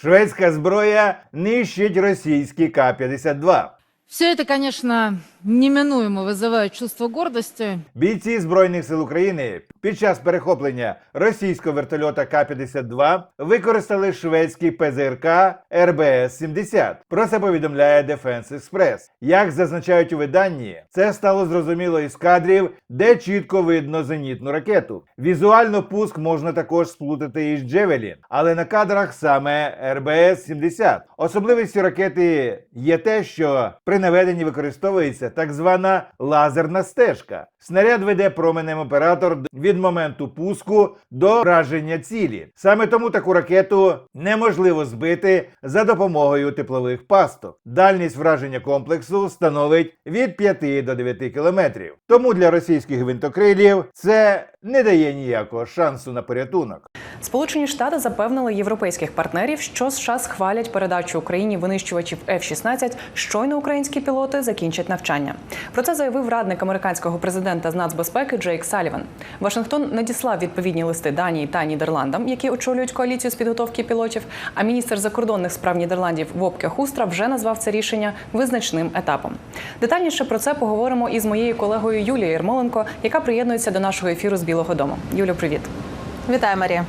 Шведська зброя нищить російські К-52. Все это, конечно, неминуемо вызывает чувство гордости. Бійці Збройних сил України під час перехоплення російського вертольота К-52 використали шведський ПЗРК РБС-70. Про це повідомляє Defense Express. Як зазначають у виданні, це стало зрозуміло із кадрів, де чітко видно зенітну ракету. Візуально пуск можна також сплутати із Джевелін, але на кадрах саме РБС-70. Особливістю ракети є те, що при наведенні використовується так звана лазерна стежка. Снаряд веде променем оператор від моменту пуску до враження цілі. Саме тому таку ракету неможливо збити за допомогою теплових пасток. Дальність враження комплексу становить від 5 до 9 кілометрів. Тому для російських гвинтокрилів це не дає ніякого шансу на порятунок. Сполучені Штати запевнили європейських партнерів, що США схвалять передачу Україні винищувачів F-16, щойно українські пілоти закінчать навчання. Про це заявив радник американського президента з нацбезпеки Джейк Саліван. Вашингтон надіслав відповідні листи Данії та Нідерландам, які очолюють коаліцію з підготовки пілотів. А міністр закордонних справ Нідерландів Вопке Хустра вже назвав це рішення визначним етапом. Детальніше про це поговоримо із моєю колегою Юлією Єрмоленко, яка приєднується до нашого ефіру з Білого Дому. Юлю, привіт. Вітаю, Марія.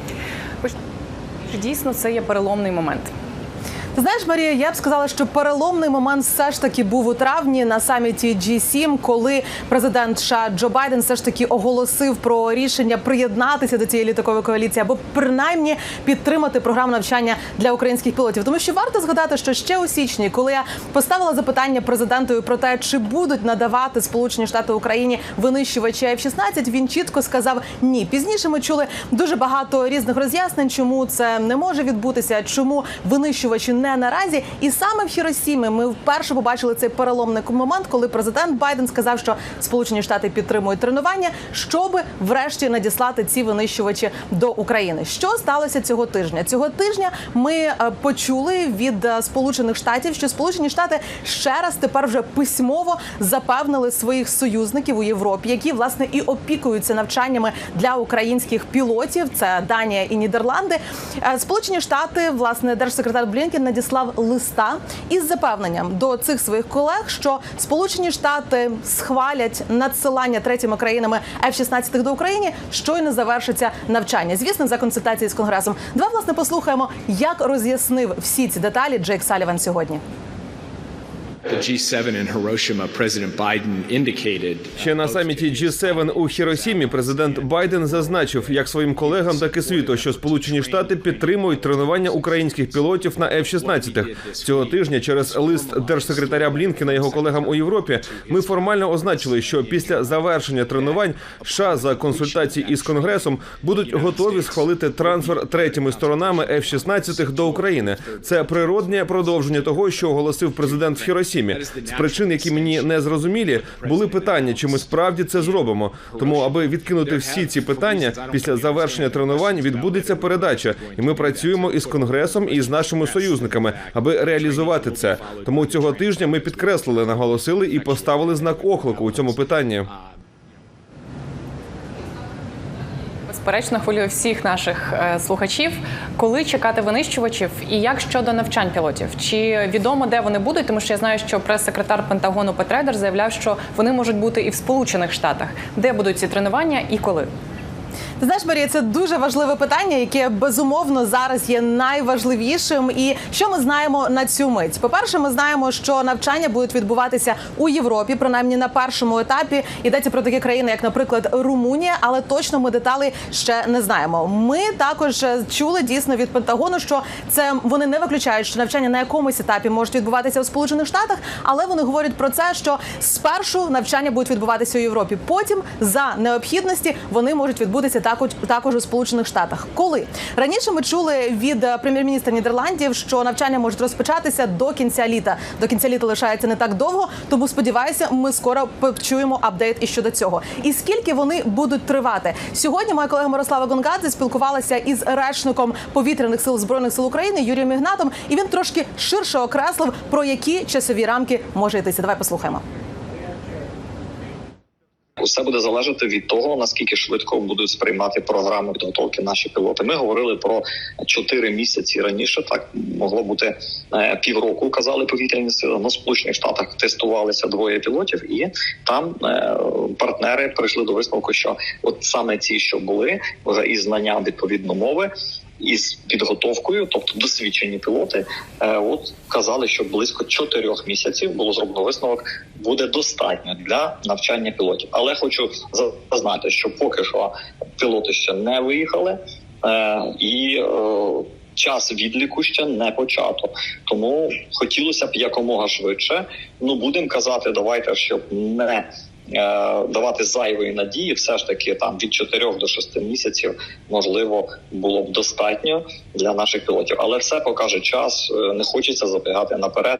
Дійсно, це є переломний момент. Знаєш, Марія, я б сказала, що переломний момент все ж таки був у травні на саміті G7, коли президент США Джо Байден все ж таки оголосив про рішення приєднатися до цієї літакової коаліції або принаймні підтримати програму навчання для українських пілотів. Тому що варто згадати, що ще у січні, коли я поставила запитання президентові про те, чи будуть надавати Сполучені Штати Україні винищувачі F-16, він чітко сказав ні. Пізніше ми чули дуже багато різних роз'яснень, чому це не може відбутися, чому винищувачі не наразі. І саме в Хіросімі ми вперше побачили цей переломний момент, коли президент Байден сказав, що Сполучені Штати підтримують тренування, щоб врешті надіслати ці винищувачі до України. Що сталося цього тижня? Цього тижня ми е, почули від е, Сполучених Штатів, що Сполучені Штати ще раз тепер вже письмово запевнили своїх союзників у Європі, які власне і опікуються навчаннями для українських пілотів. Це Данія і Нідерланди. Е, Сполучені Штати, власне, держсекретар Блінкен надіслав листа із запевненням до цих своїх колег, що Сполучені Штати схвалять надсилання третіми країнами F-16 до України, щойно завершиться навчання. Звісно, за консультації з конгресом. Два власне послухаємо, як роз'яснив всі ці деталі Джейк Саліван сьогодні. Ще на саміті G7 у Хіросімі президент Байден зазначив як своїм колегам, так і світу, що Сполучені Штати підтримують тренування українських пілотів на F-16. Цього тижня через лист держсекретаря Блінкена його колегам у Європі ми формально означили, що після завершення тренувань США за консультації із конгресом будуть готові схвалити трансфер третіми сторонами F-16 до України. Це природне продовження того, що оголосив президент в Хіросімі. З причин, які мені не зрозумілі, були питання, чи ми справді це зробимо. Тому, аби відкинути всі ці питання, після завершення тренувань відбудеться передача, і ми працюємо із конгресом і з нашими союзниками, аби реалізувати це. Тому цього тижня ми підкреслили, наголосили і поставили знак оклику у цьому питанні. Безперечно, хвилює всіх наших е, слухачів. Коли чекати винищувачів, і як щодо навчань пілотів? Чи відомо, де вони будуть? Тому що я знаю, що прес-секретар Пентагону Петрейдер заявляв, що вони можуть бути і в Сполучених Штатах. Де будуть ці тренування і коли? Ти знаєш, Марія, це дуже важливе питання, яке безумовно зараз є найважливішим. І що ми знаємо на цю мить? По-перше, ми знаємо, що навчання будуть відбуватися у Європі, принаймні на першому етапі. Йдеться про такі країни, як, наприклад, Румунія, але точно ми деталей ще не знаємо. Ми також е, чули дійсно від Пентагону, що це вони не виключають, що навчання на якомусь етапі можуть відбуватися у Сполучених Штатах, але вони говорять про це, що спершу навчання будуть відбуватися у Європі. Потім за необхідності вони можуть відбутися також також у Сполучених Штатах. Коли раніше ми чули від е, прем'єр-міністра Нідерландів, що навчання можуть розпочатися до кінця літа. До кінця літа лишається не так довго, тому сподіваюся, ми скоро почуємо апдейт і щодо цього. І скільки вони будуть тривати сьогодні? Моя колега Мирослава Гонгадзе спілкувалася із речником повітряних сил збройних сил України Юрієм Ігнатом, і він трошки ширше окреслив про які часові рамки може йтися. Давай послухаємо. Все буде залежати від того наскільки швидко будуть сприймати програму підготовки наші пілоти. Ми говорили про 4 місяці раніше. Так могло бути е, півроку. Казали повітряні сили. Ну, в сполучених штатах тестувалися двоє пілотів, і там е, партнери прийшли до висновку, що от саме ці, що були вже із знанням відповідно мови. Із підготовкою, тобто досвідчені пілоти, е, от казали, що близько чотирьох місяців було зроблено висновок, буде достатньо для навчання пілотів. Але хочу зазнати, що поки що пілоти ще не виїхали, е, і е, час відліку ще не почато. Тому хотілося б якомога швидше. Ну будемо казати, давайте, щоб не давати зайвої надії, все ж таки там від 4 до 6 місяців можливо було б достатньо для наших пілотів, але все покаже час. Е, Не хочеться забігати наперед.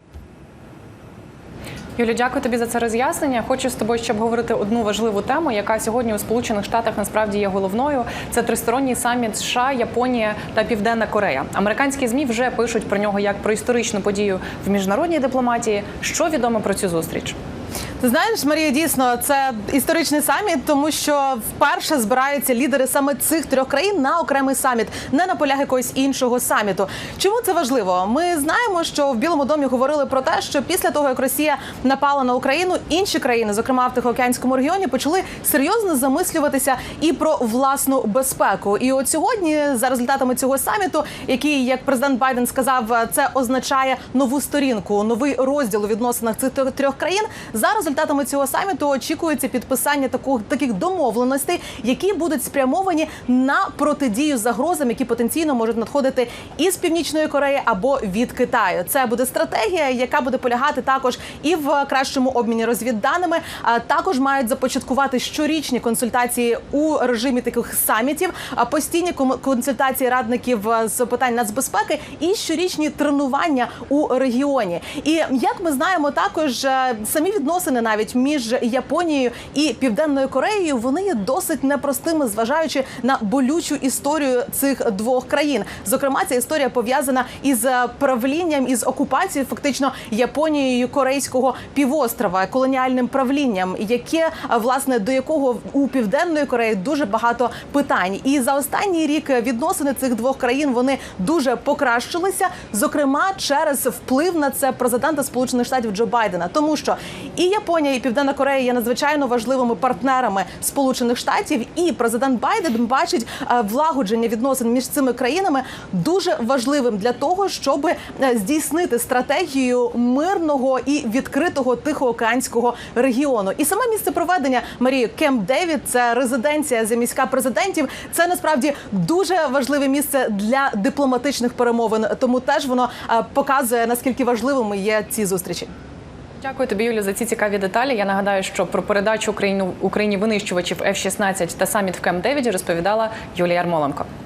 Юлю, дякую тобі за це роз'яснення. Хочу з тобою ще обговорити одну важливу тему, яка сьогодні у Сполучених Штатах насправді є головною. Це тристоронній саміт США, Японія та Південна Корея. Американські змі вже пишуть про нього як про історичну подію в міжнародній дипломатії. Що відомо про цю зустріч? Знаєш, Марія, дійсно, це історичний саміт, тому що вперше збираються лідери саме цих трьох країн на окремий саміт, не на полях якогось іншого саміту. Чому це важливо? Ми знаємо, що в Білому домі говорили про те, що після того, як Росія напала на Україну, інші країни, зокрема в Тихоокеанському регіоні, почали серйозно замислюватися і про власну безпеку. І от сьогодні, за результатами цього саміту, який, як президент Байден сказав, це означає нову сторінку, новий розділ у відносинах цих трьох- країн. За результатами цього саміту очікується підписання таку, таких домовленостей, які будуть спрямовані на протидію загрозам, які потенційно можуть надходити із північної Кореї або від Китаю. Це буде стратегія, яка буде полягати також і в кращому обміні розвідданими. А також мають започаткувати щорічні консультації у режимі таких самітів, а постійні консультації радників з питань нацбезпеки і щорічні тренування у регіоні. І як ми знаємо, також самі відносини навіть між Японією і Південною Кореєю вони є досить непростими, зважаючи на болючу історію цих двох країн. Зокрема, ця історія пов'язана із е, правлінням із окупацією, фактично Японією корейського півострова, колоніальним правлінням, яке е, власне до якого у південної Кореї дуже багато питань. І за останній рік відносини цих двох країн вони дуже покращилися, зокрема через вплив на це президента Сполучених Штатів Джо Байдена, тому що і Японія, і Південна Корея є надзвичайно важливими партнерами Сполучених Штатів, і президент Байден бачить е, влагодження відносин між цими країнами дуже важливим для того, щоб е, здійснити стратегію мирного і відкритого тихоокеанського регіону. І саме місце проведення Марію Кемп Девід, це резиденція заміська президентів. Це насправді дуже важливе місце для дипломатичних перемовин. Тому теж воно е, показує наскільки важливими є ці зустрічі. Дякую тобі, Юлю, за ці цікаві деталі. Я нагадаю, що про передачу Україну Україні винищувачів F-16 та саміт в Кемп Девіді розповідала Юлія Ярмоленко.